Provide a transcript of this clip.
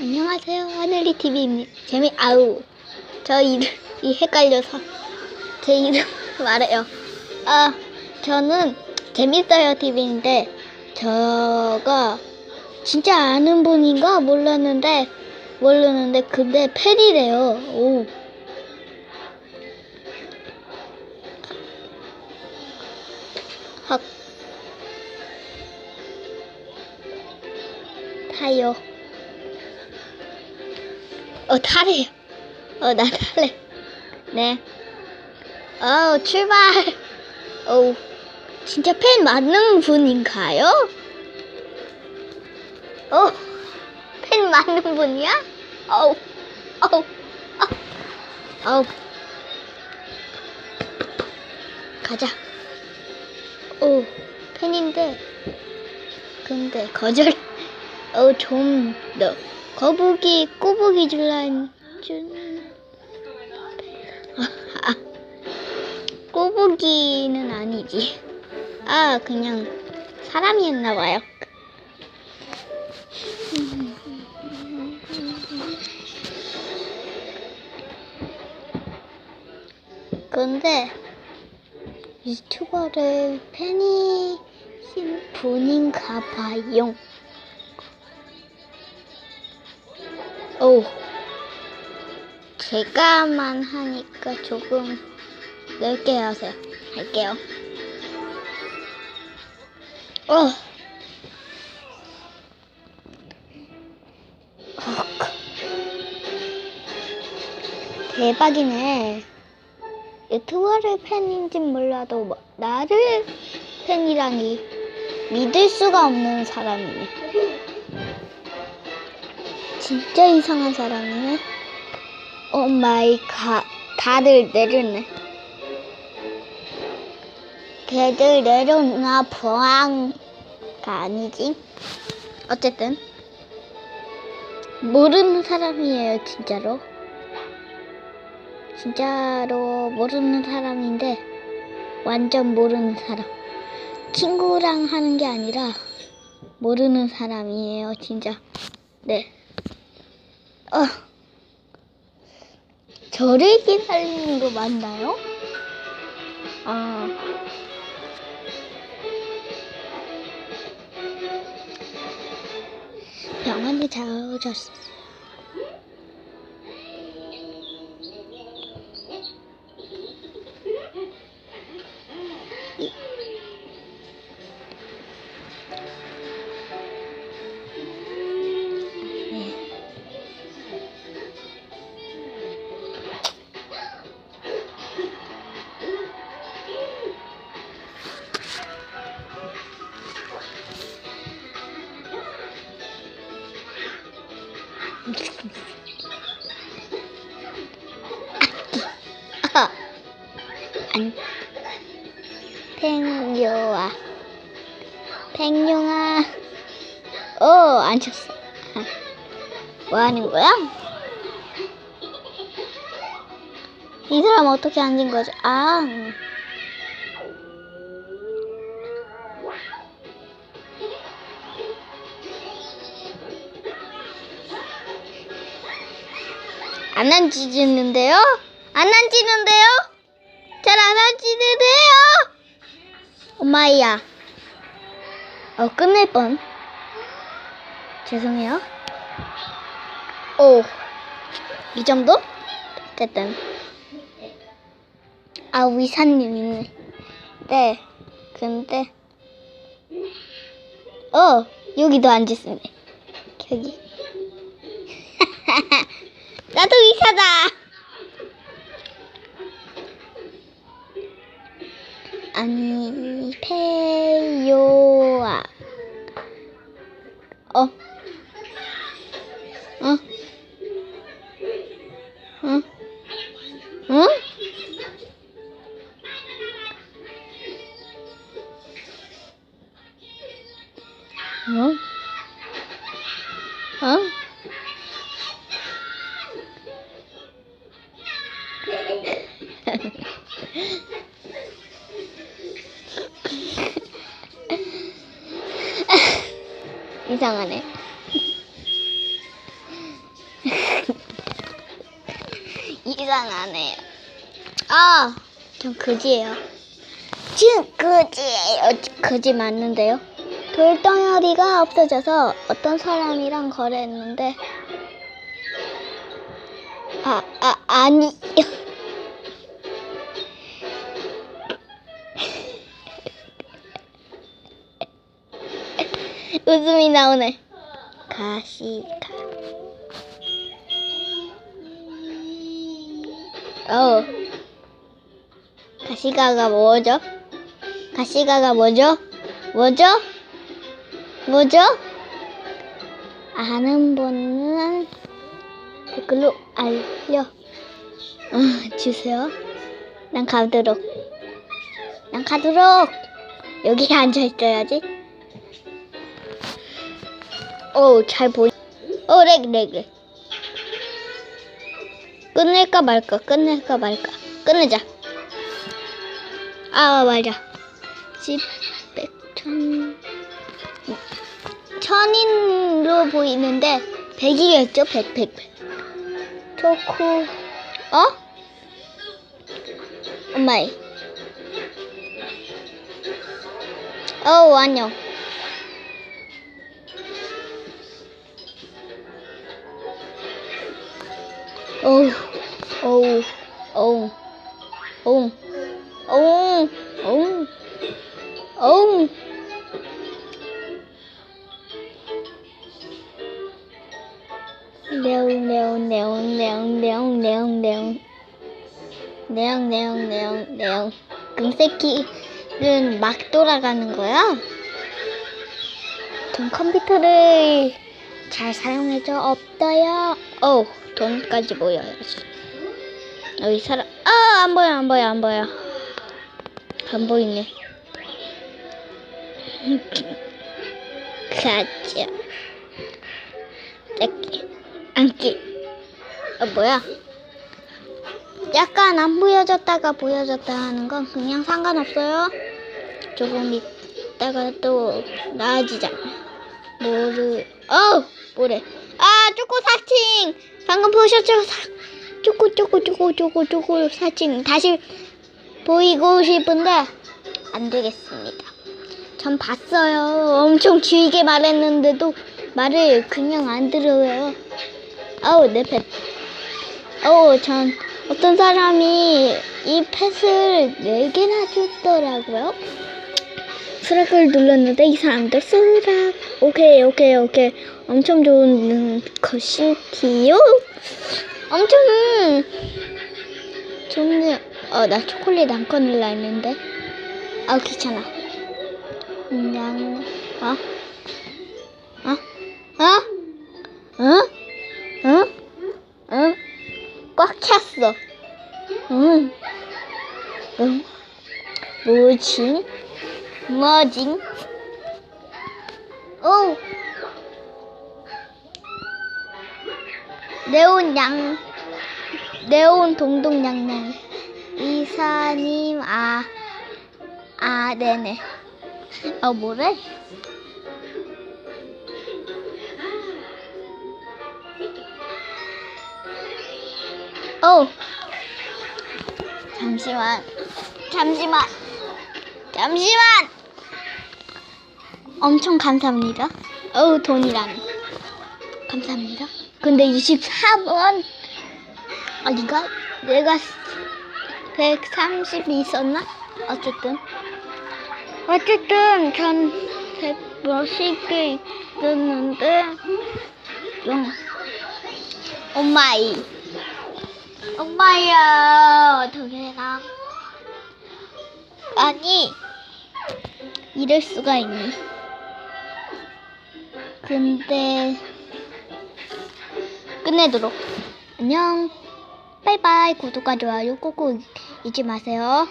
안녕하세요. 하늘이 TV입니다. 재미, 아우. 저 이름이 헷갈려서 제 이름 말해요. 아, 저는 재밌어요 TV인데, 저가 진짜 아는 분인가 몰랐는데, 모르는데, 근데 팬이래요. 오. 헉. 타요. 어, 타래요. 어, 나 탈래. 네. 어, 출발. 어, 진짜 팬 맞는 분인가요? 어, 팬 맞는 분이야? 어우, 어우, 어, 어우. 가자. 오, 팬인데, 근데 거절. 어, 좀 더. 거북이, 꼬부기 줄란, 줄. 꼬부기는 아니지. 아, 그냥 사람이었나봐요. 근데 유튜버를 팬이신 분인가 봐요. 오, 제가만 하니까 조금 넓게 하세요. 할게요. 어. 헉. 대박이네. 유튜버를 팬인진 몰라도 뭐- 나를 팬이라니 믿을 수가 없는 사람이네. 진짜 이상한 사람이네. 오 마이 갓. 다들 내렸네. 걔들 내려나 보안가 아니지? 어쨌든 모르는 사람이에요 진짜로 진짜로 모르는 사람인데 완전 모르는 사람 친구랑 하는 게 아니라 모르는 사람이에요 진짜 네 어. 저를 기다리는 거 맞나요? 아 병원에 잘 오셨어. 이- 안, 팽요아, 팽용아, 어, 앉혔어. 아, 뭐 하는 거야? 이 사람 어떻게 앉은 거지? 아, 안 앉히는데요? 안 앉히는데요? 잘안 앉히는데요? 엄마야. 어, 끝낼 뻔. 죄송해요. 오, 이 정도? 어쨌든. 아, 위사님 있네. 네, 근데. 어, 여기도 앉았으네. 여기. 나도 의사다. 아니 페요아. 어. 어. 이상하네. 이상하네요. 아, 전 거지예요. 지금 거지예요. 거지 맞는데요. 돌덩어리가 없어져서 어떤 사람이랑 거래했는데 아, 아, 아니. 웃음이 나오네. 가시가. 어. 가시가가 뭐죠? 가시가가 뭐죠? 뭐죠? 뭐죠? 아는 분은 댓글로 알려 어, 주세요. 난 가도록. 난 가도록. 여기 앉아 있어야지. 오, 잘 보이. 오, 렉, 렉, 렉. 끝낼까 말까, 끝낼까 말까. 끝내자. 아, 맞아. 십, 백, 천. 천인으로 보이는데, 백이겠죠? 백, 백, 백. 초코, 어? 엄마이. 어우, 안녕. 어우, 어우, 어우, 어우, 어우, 어우, 어우. 네옹, 네옹, 네옹, 네옹, 네옹, 네옹, 네옹. 네옹, 네옹, 네옹, 네옹. 금새끼는 막 돌아가는 거야? 전 컴퓨터를 잘 사용해줘 없어요. 어, 돈까지 모여야지. 여기 사람, 아, 안 보여, 안 보여, 안 보여. 안 보이네. 가자. 짝기, 앉기. 어, 뭐야? 약간 안 보여졌다가 보여졌다 하는 건 그냥 상관없어요. 조금 있다가 또 나아지잖아. 뭐를, 어 뭐래. 아, 쪼꼬 사칭! 방금 보셨죠? 사, 쪼꼬, 쪼꼬, 쪼꼬, 쪼꼬, 쪼꼬 사칭. 다시 보이고 싶은데, 안 되겠습니다. 전 봤어요. 엄청 길게 말했는데도 말을 그냥 안 들어요. 아우, 내 펫. 어우, 전 어떤 사람이 이 펫을 4개나 줬더라고요. 수락을 눌렀는데 이 사람도 수락. 오케이, 오케이, 오케이. 엄청 좋은 것이지요? 엄청 좋네. 어, 나 초콜릿 안 꺼낼라 했는데. 아, 귀찮아. 그냥, 어? 어? 어? 어? 어? 어? 꽉 찼어. 응. 응. 뭐지? 뭐지? 오. 네온 양. 네온 동동 양양. 이사님, 아. 아, 네네. 어, 뭐래? 오. 잠시만. 잠시만. 잠시만. 엄청 감사합니다. 어우, 돈이라니. 감사합니다. 근데 24번. 아닌가? 내가 130이 있었나? 어쨌든. 어쨌든, 전100 몇십 개 있었는데, 좀, 오마이. 엄마야, 동현아. 아니, 이럴 수가 있니? 근데, 끝내도록. 안녕. 바이바이. 구독과 좋아요 꾹꾹 잊지 마세요.